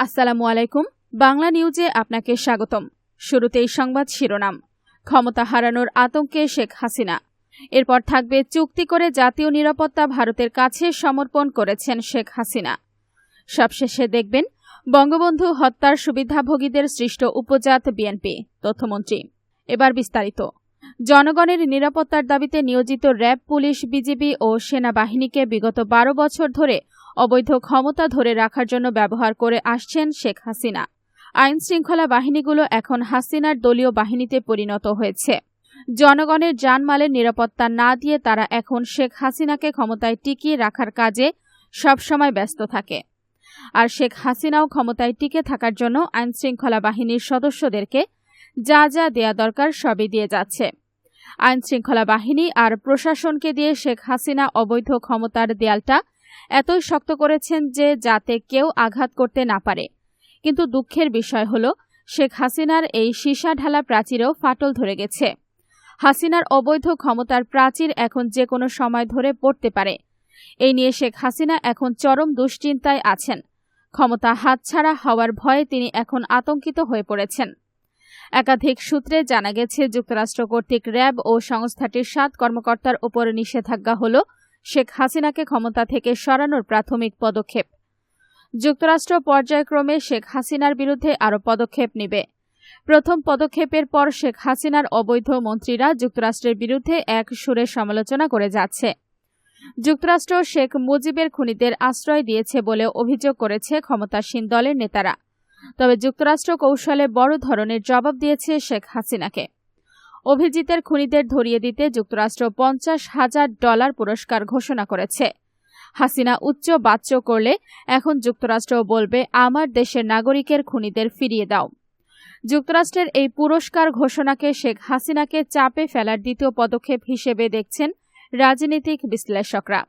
আসসালামু আলাইকুম, বাংলা নিউজে আপনাকে স্বাগতম। শুরুতেই সংবাদ শিরোনাম। ক্ষমতা হারানোর আতঙ্কে শেখ হাসিনা। এরপর থাকবে চুক্তি করে জাতীয় নিরাপত্তা ভারতের কাছে সমর্পণ করেছেন শেখ হাসিনা। সবশেষে দেখবেন, বঙ্গবন্ধু হত্যার সুবিধাভোগীদের সৃষ্ট উপজাত বিএনপি। তথ্যমন্ত্রী। এবার বিস্তারিত। জনগণের নিরাপত্তার দাবিতে নিয়োজিত র্যাব, পুলিশ, বিজিবি ও সেনাবাহিনীকে বিগত বারো বছর ধরে অবৈধ ক্ষমতা ধরে রাখার জন্য ব্যবহার করে আসছেন শেখ হাসিনা। আইন শৃঙ্খলা বাহিনীগুলো এখন হাসিনার দলীয় বাহিনীতে পরিণত হয়েছে। জনগণের জানমালের নিরাপত্তা না দিয়ে তারা এখন শেখ হাসিনাকে ক্ষমতায় টিকিয়ে রাখার কাজে সবসময় ব্যস্ত থাকে। আর শেখ হাসিনাও ক্ষমতায় টিকে থাকার জন্য আইন শৃঙ্খলা বাহিনীর সদস্যদেরকে যা যা দেয়া দরকার সবই দিয়ে যাচ্ছে। আইন শৃঙ্খলা বাহিনী আর প্রশাসনকে দিয়ে শেখ হাসিনা অবৈধ ক্ষমতার দেয়ালটা এতই শক্ত করেছেন যে যাতে কেউ আঘাত করতে না পারে। কিন্তু দুঃখের বিষয় হল, শেখ হাসিনার এই সীসা ঢালা প্রাচীরেও ফাটল ধরে গেছে। হাসিনার অবৈধ ক্ষমতার প্রাচীর এখন যে কোনো সময় ধরে পড়তে পারে। এই নিয়ে শেখ হাসিনা এখন চরম দুশ্চিন্তায় আছেন। ক্ষমতা হাতছাড়া হওয়ার ভয়ে তিনি এখন আতঙ্কিত হয়ে পড়েছেন। একাধিক সূত্রে জানা গেছে, যুক্তরাষ্ট্র কর্তৃক র্যাব ও সংস্থাটির সাত কর্মকর্তার ওপর নিষেধাজ্ঞা হল শেখ হাসিনাকে ক্ষমতা থেকে সরানোর প্রাথমিক পদক্ষেপ। যুক্তরাষ্ট্র পর্যায়ক্রমে শেখ হাসিনার বিরুদ্ধে আরও পদক্ষেপ নেবে। প্রথম পদক্ষেপের পর শেখ হাসিনার অবৈধ মন্ত্রীরা যুক্তরাষ্ট্রের বিরুদ্ধে এক সুরে সমালোচনা করে যাচ্ছে। যুক্তরাষ্ট্র শেখ মুজিবের খুনিদের আশ্রয় দিয়েছে বলে অভিযোগ করেছে ক্ষমতাসীন দলের নেতারা। তবে যুক্তরাষ্ট্র কৌশলে বড় ধরনের জবাব দিয়েছে শেখ হাসিনাকে। অভিজিতের খুনিদের ধরিয়ে দিতে যুক্তরাষ্ট্র পঞ্চাশ হাজার ডলার পুরস্কার ঘোষণা করেছে। হাসিনা উচ্চ বাচ্চ করলে এখন যুক্তরাষ্ট্র বলবে, আমার দেশের নাগরিকের খুনিদের ফিরিয়ে দাও। যুক্তরাষ্ট্রের এই পুরস্কার ঘোষণাকে শেখ হাসিনাকে চাপে ফেলার দ্বিতীয় পদক্ষেপ হিসেবে দেখছেন রাজনীতিক বিশ্লেষকরা।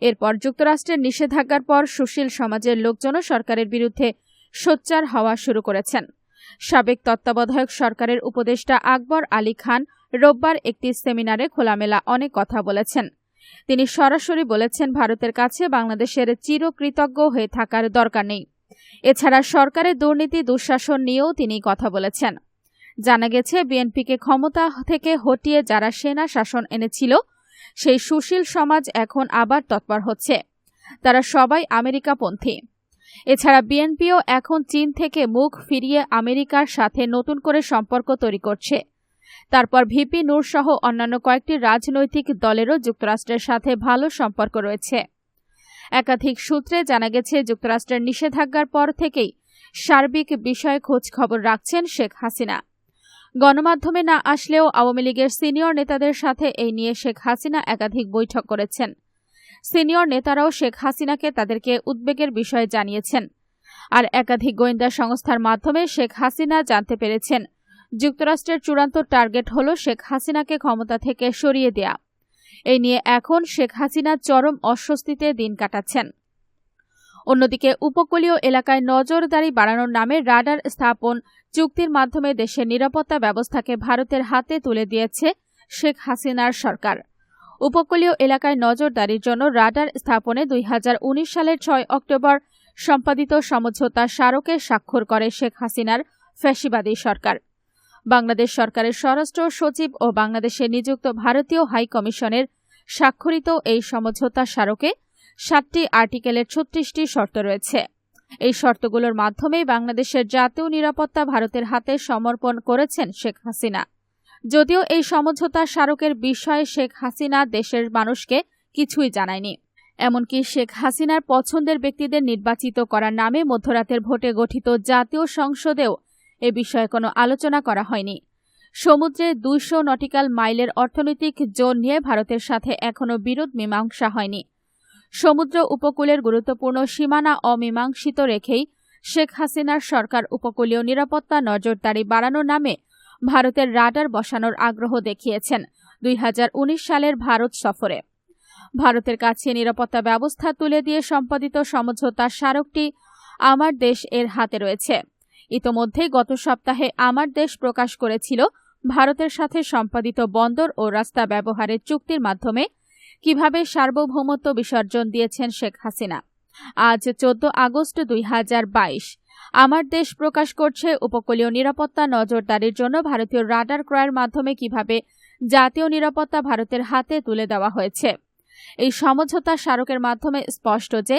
এরপর যুক্তরাষ্ট্রের নিষেধাজ্ঞার পর সুশীল সমাজের লোকজনও সরকারের বিরুদ্ধে সোচ্চার হওয়া শুরু করেছেন। সাবেক তত্ত্বাবধায়ক সরকারের উপদেষ্টা আকবর আলী খান রোববার একটি সেমিনারে খোলামেলা অনেক কথা বলেছেন। তিনি সরাসরি বলেছেন, ভারতের কাছে বাংলাদেশের চিরকৃতজ্ঞ হয়ে থাকার দরকার নেই। এছাড়া সরকারের দুর্নীতি, দুঃশাসন নিয়েও তিনি কথা বলেছেন। জানা গেছে, বিএনপিকে ক্ষমতা থেকে হটিয়ে যারা সেনা শাসন এনেছিল, সেই সুশীল সমাজ এখন আবার তৎপর হচ্ছে। তারা সবাই আমেরিকাপন্থী। এছাড়া বিএনপিও এখন চীন থেকে মুখ ফিরিয়ে আমেরিকার সাথে নতুন করে সম্পর্ক তৈরি করছে। তারপর ভিপি নূর সহ অন্যান্য কয়েকটি রাজনৈতিক দলেরও যুক্তরাষ্ট্রের সাথে ভালো সম্পর্ক রয়েছে। একাধিক সূত্রে জানা গেছে, যুক্তরাষ্ট্রের নিষেধাজ্ঞার পর থেকেই সার্বিক বিষয়ে খোঁজ খবর রাখছেন শেখ হাসিনা। গণমাধ্যমে না আসলেও আওয়ামী লীগের সিনিয়র নেতাদের সাথে এই নিয়ে শেখ হাসিনা একাধিক বৈঠক করেছেন। সিনিয়র নেতারাও শেখ হাসিনাকে তাদেরকে উদ্বেগের বিষয়ে জানিয়েছেন। আর একাধিক গোয়েন্দা সংস্থার মাধ্যমে শেখ হাসিনা জানতে পেরেছেন, যুক্তরাষ্ট্রের চূড়ান্ত টার্গেট হল শেখ হাসিনাকে ক্ষমতা থেকে সরিয়ে দেয়া। এই নিয়ে এখন শেখ হাসিনা চরম অস্বস্তিতে দিন কাটাচ্ছেন। অন্যদিকে উপকূলীয় এলাকায় নজরদারি বাড়ানোর নামে রাডার স্থাপন চুক্তির মাধ্যমে দেশের নিরাপত্তা ব্যবস্থাকে ভারতের হাতে তুলে দিয়েছে শেখ হাসিনার সরকার। উপকূলীয় এলাকায় নজরদারির জন্য রাডার স্থাপনে দুই হাজার উনিশ সালের ছয় অক্টোবর সম্পাদিত সমঝোতা স্মারকে স্বাক্ষর করে শেখ হাসিনার ফ্যাসিবাদী সরকার। বাংলাদেশ সরকারের স্বরাষ্ট্র সচিব ও বাংলাদেশে নিযুক্ত ভারতীয় হাই কমিশনের স্বাক্ষরিত এই সমঝোতা স্মারকে সাতটি আর্টিকেলের ছত্রিশটি শর্ত রয়েছে। এই শর্তগুলোর মাধ্যমে বাংলাদেশের জাতীয় নিরাপত্তা ভারতের হাতে সমর্পণ করেছেন শেখ হাসিনা। যদিও এই সমঝোতা স্মারকের বিষয়ে শেখ হাসিনা দেশের মানুষকে কিছুই জানায়নি। এমনকি শেখ হাসিনার পছন্দের ব্যক্তিদের নির্বাচিত করার নামে মধ্যরাতের ভোটে গঠিত জাতীয় সংসদেও এ বিষয়ে কোনো আলোচনা করা হয়নি। সমুদ্রে দুইশো নটিক্যাল মাইলের অর্থনৈতিক জোন নিয়ে ভারতের সাথে এখনও বিরোধ মীমাংসা হয়নি। সমুদ্র উপকূলের গুরুত্বপূর্ণ সীমানা অমীমাংসিত রেখেই শেখ হাসিনার সরকার উপকূলীয় নিরাপত্তা নজরদারি বাড়ানোর নামে ভারতের রাডার বসানোর আগ্রহ দেখিয়েছেন দুই হাজার উনিশ সালের ভারত সফরে। ভারতের কাছে নিরাপত্তা ব্যবস্থা তুলে দিয়ে সম্পাদিত সমঝোতা স্মারকটি আমার দেশ এর হাতে রয়েছে। ইতোমধ্যেই গত সপ্তাহে আমার দেশ প্রকাশ করেছিল ভারতের সাথে সম্পাদিত বন্দর ও রাস্তা ব্যবহারের চুক্তির মাধ্যমে কীভাবে সার্বভৌমত্ব বিসর্জন দিয়েছেন শেখ হাসিনা। আজ চোদ্দ আগস্ট দুই হাজার বাইশ আমার দেশ প্রকাশ করছে উপকূলীয় নিরাপত্তা নজরদারির জন্য ভারতীয় রাডার ক্রয়ের মাধ্যমে কীভাবে জাতীয় নিরাপত্তা ভারতের হাতে তুলে দেওয়া হয়েছে। এই সমঝোতা স্মারকের মাধ্যমে স্পষ্ট যে,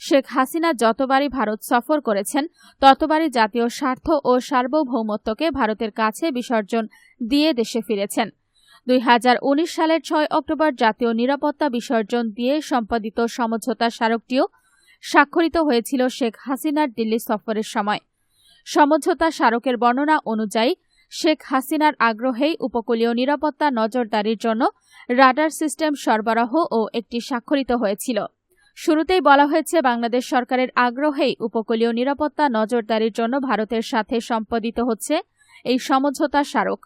শেখ হাসিনা যতবারই ভারত সফর করেছেন, ততবারই জাতীয় স্বার্থ ও সার্বভৌমত্বকে ভারতের কাছে বিসর্জন দিয়ে দেশে ফিরেছেন। দুই হাজার উনিশ সালের ছয় অক্টোবর জাতীয় নিরাপত্তা বিসর্জন দিয়ে সম্পাদিত সমঝোতা স্মারকটিও স্বাক্ষরিত হয়েছিল শেখ হাসিনার দিল্লি সফরের সময়। সমঝোতা স্মারকের বর্ণনা অনুযায়ী, শেখ হাসিনার আগ্রহেই উপকূলীয় নিরাপত্তা নজরদারির জন্য রাডার সিস্টেম সরবরাহ ও একটি স্বাক্ষরিত হয়েছিল। শুরুতেই বলা হয়েছে, বাংলাদেশ সরকারের আগ্রহেই উপকূলীয় নিরাপত্তা নজরদারির জন্য ভারতের সাথে সম্পাদিত হচ্ছে এই সমঝোতা স্মারক।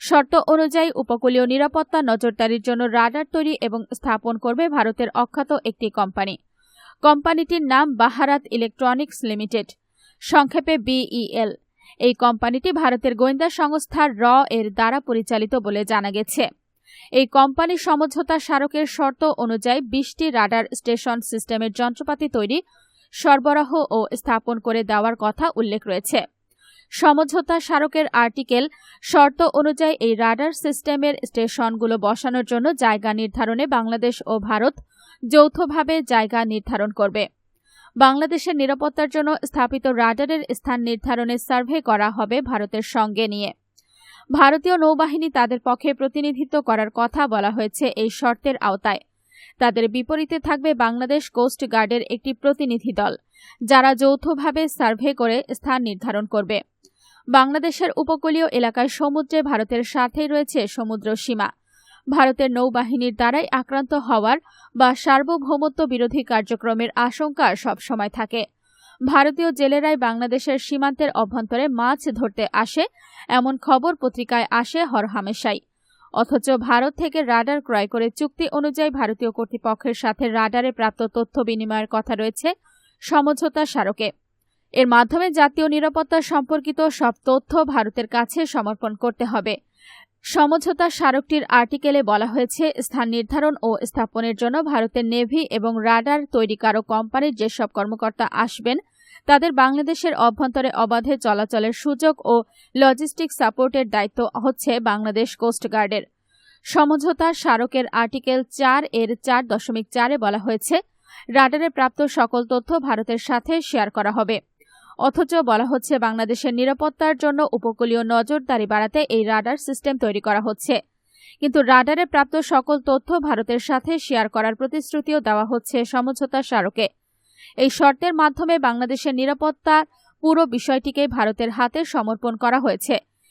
শর্ত অনুযায়ী, উপকূলীয় নিরাপত্তা নজরদারির জন্য রাডার তৈরি এবং স্থাপন করবে ভারতের অখ্যাত একটি কোম্পানি। কোম্পানিটির নাম বাহারাত ইলেকট্রনিক্স লিমিটেড। সংক্ষেপে বিইএল। এই কোম্পানিটি ভারতের গোয়েন্দা সংস্থা র এর দ্বারা পরিচালিত বলে জানা গেছে। এই কোম্পানি সমঝোতা স্মারকের শর্ত অনুযায়ী বিশটি রাডার স্টেশন সিস্টেমের যন্ত্রপাতি তৈরি, সরবরাহ ও স্থাপন করে দেওয়ার কথা উল্লেখ রয়েছে। সমঝোতা স্মারকের আর্টিকেল, শর্ত অনুযায়ী এই রাডার সিস্টেমের স্টেশনগুলো বসানোর জন্য জায়গা নির্ধারণে বাংলাদেশ ও ভারত যৌথভাবে জায়গা নির্ধারণ করবে। বাংলাদেশের নিরাপত্তার জন্য স্থাপিত রাডারের স্থান নির্ধারণে সার্ভে করা হবে ভারতের সঙ্গে নিয়ে। ভারতীয় নৌবাহিনী তাদের পক্ষে প্রতিনিধিত্ব করার কথা বলা হয়েছে এই শর্তের আওতায়। তাদের বিপরীতে থাকবে বাংলাদেশ কোস্ট গার্ডের একটি প্রতিনিধি দল, যারা যৌথভাবে সার্ভে করে স্থান নির্ধারণ করবে। বাংলাদেশের উপকূলীয় এলাকায় সমুদ্রে ভারতের সাথেই রয়েছে সমুদ্র সীমা। ভারতের নৌবাহিনীর দ্বারাই আক্রান্ত হওয়ার বা সার্বভৌমত্ব বিরোধী কার্যক্রমের আশঙ্কা সবসময় থাকে। ভারতীয় জেলেরাই বাংলাদেশের সীমান্তের অভ্যন্তরে মাছ ধরতে আসে, এমন খবর পত্রিকায় আসে হরহামেশাই অথচ ভারত থেকে রাডার ক্রয় করে চুক্তি অনুযায়ী ভারতীয় কর্তৃপক্ষের সাথে রাডারে প্রাপ্ত তথ্য বিনিময়ের কথা রয়েছে সমঝোতা স্মারকে। এর মাধ্যমে জাতীয় নিরাপত্তা সম্পর্কিত সব তথ্য ভারতের কাছে সমর্পণ করতে হবে। সমঝোতা স্মারকটির আর্টিকেলে বলা হয়েছে, স্থান নির্ধারণ ও স্থাপনের জন্য ভারতের নেভি এবং রাডার তৈরিকারক কোম্পানির যেসব কর্মকর্তা আসবেন, তাদের বাংলাদেশের অভ্যন্তরে অবাধে চলাচলের সুযোগ ও লজিস্টিক সাপোর্টের দায়িত্ব হচ্ছে বাংলাদেশ কোস্টগার্ডের সমঝোতা স্মারকের আর্টিকেল চার এর চার দশমিক চারে বলা হয়েছে, রাডারে প্রাপ্ত সকল তথ্য ভারতের সাথে শেয়ার করা হবে। অথচ বলা হচ্ছে বাংলাদেশের নিরাপত্তার জন্য উপকূলীয় নজরদারি বাড়াতে এই রাডার সিস্টেম তৈরি করা হচ্ছে। কিন্তু রাডারে প্রাপ্ত সকল তথ্য ভারতের সাথে শেয়ার করার প্রতিশ্রুতিও দেওয়া হচ্ছে সমঝোতা স্মারকে। এই শর্তের মাধ্যমে বাংলাদেশের নিরাপত্তার পুরো বিষয়টিকে ভারতের হাতে সমর্পণ করা হয়েছে।